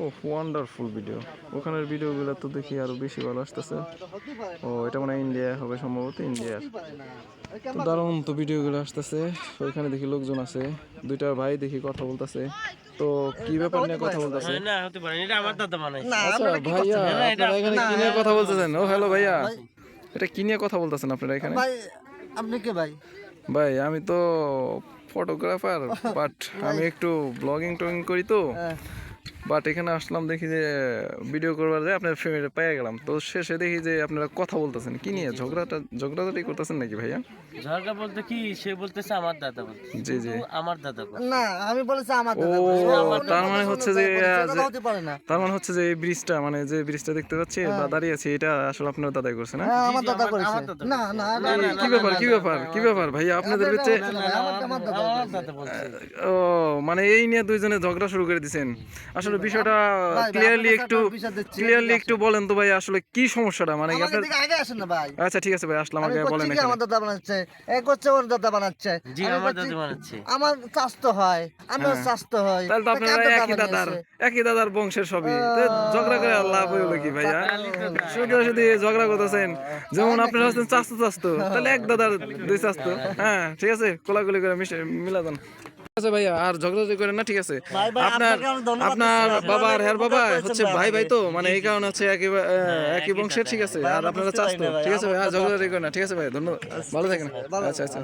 ও wonderful video ওখানের ভিডিওগুলো তো দেখি আরও বেশি ভালো আসতেছে। ও এটা মনে হয় ইন্ডিয়া হবে সম্ভবত ইন্ডিয়ার তো দারুণ তো ভিডিওগুলো আসতেছে। ওইখানে দেখি লোকজন আছে। দুইটা ভাই দেখি কথা বলতেছে। তো কি ব্যাপার নিয়ে কথা বলতেছে? না হতে পারে এটা আমার দাদা বানাইছে। আচ্ছা ভাইয়া আপনারা এখানে কি নিয়ে কথা বলতেছেন? ও হ্যালো ভাইয়া। এটা কি নিয়ে কথা বলতেছেন আপনারা এখানে? ভাই আপনি কে ভাই? ভাই আমি তো ফটোগ্রাফার বাট আমি একটু ব্লগিং টগিং করি তো। বাট এখানে আসলাম দেখি যে ভিডিও করবার যে আপনার ফ্যামিলি পেয়ে গেলাম। তো শেষে দেখি যে আপনারা কথা বলতেছেন কি নিয়ে? ঝগড়াটা ঝগড়াঝাটি করতেছেন নাকি ভাইয়া? ঝগড়া বলতে কি সে বলতেছে আমার দাদা বলতে জি জি। আমার দাদা না আমি বলেছি আমার ও দাদা তার মানে হচ্ছে যে তার মানে হচ্ছে যে এই ব্রিজটা মানে যে ব্রিজটা দেখতে পাচ্ছি বা দাঁড়িয়ে আছে এটা আসলে আপনার দাদাই করছে না? হ্যাঁ, আমার দাদা করেছে। না না না না, কি ব্যাপার কি ব্যাপার? কি ব্যাপার ভাইয়া আপনাদের ভিতরে না, না, আমার আমার দাদা আমার দাদা বলছে। ও মানে এই নিয়ে দুইজনে ঝগড়া শুরু করে দিছেন। আসলে বিষয়টা ক্লিয়ারলি একটু ক্লিয়ারলি একটু বলেন তো ভাই আসলে কি সমস্যাটা? মানে আপনার আগে আসেন না ভাই। আচ্ছা ঠিক আছে ভাই আসলাম আগে বলেন কি আমার দাদা বানাচ্ছে? এ করছে ওর দাদা বানাচ্ছে। জি আমার দাদা বানাচ্ছে। আমার স্বাস্থ্য হয় আমার স্বাস্থ্য হয়। তাহলে তো আপনারা একই দাদার একই দাদার বংশের সবই। ঝগড়া করে লাভ হইল কি ভাইয়া? শুধু শুধু ঝগড়া করতেছেন। যেমন আপনারা হচ্ছেন চাস্তু চাস্তু তাহলে এক দাদার দুই চাস্তু হ্যাঁ ঠিক আছে? কোলাকুলি করে মিশে মিলা দেন ঠিক আছে ভাইয়া আর ঝগড়াঝগড়ি করেন না ঠিক আছে। আপনার আপনার। বাবা আর হের বাবা হচ্ছে ভাই ভাই তো মানে এই কারণে হচ্ছে একই একই বংশের ঠিক আছে। আর আপনারা চাস্তু ঠিক আছে ভাই আর ঝগড়াঝগড়ি করেন না ঠিক আছে ভাই ধন্যবাদ। ভালো থাকেন। আচ্ছা আচ্ছা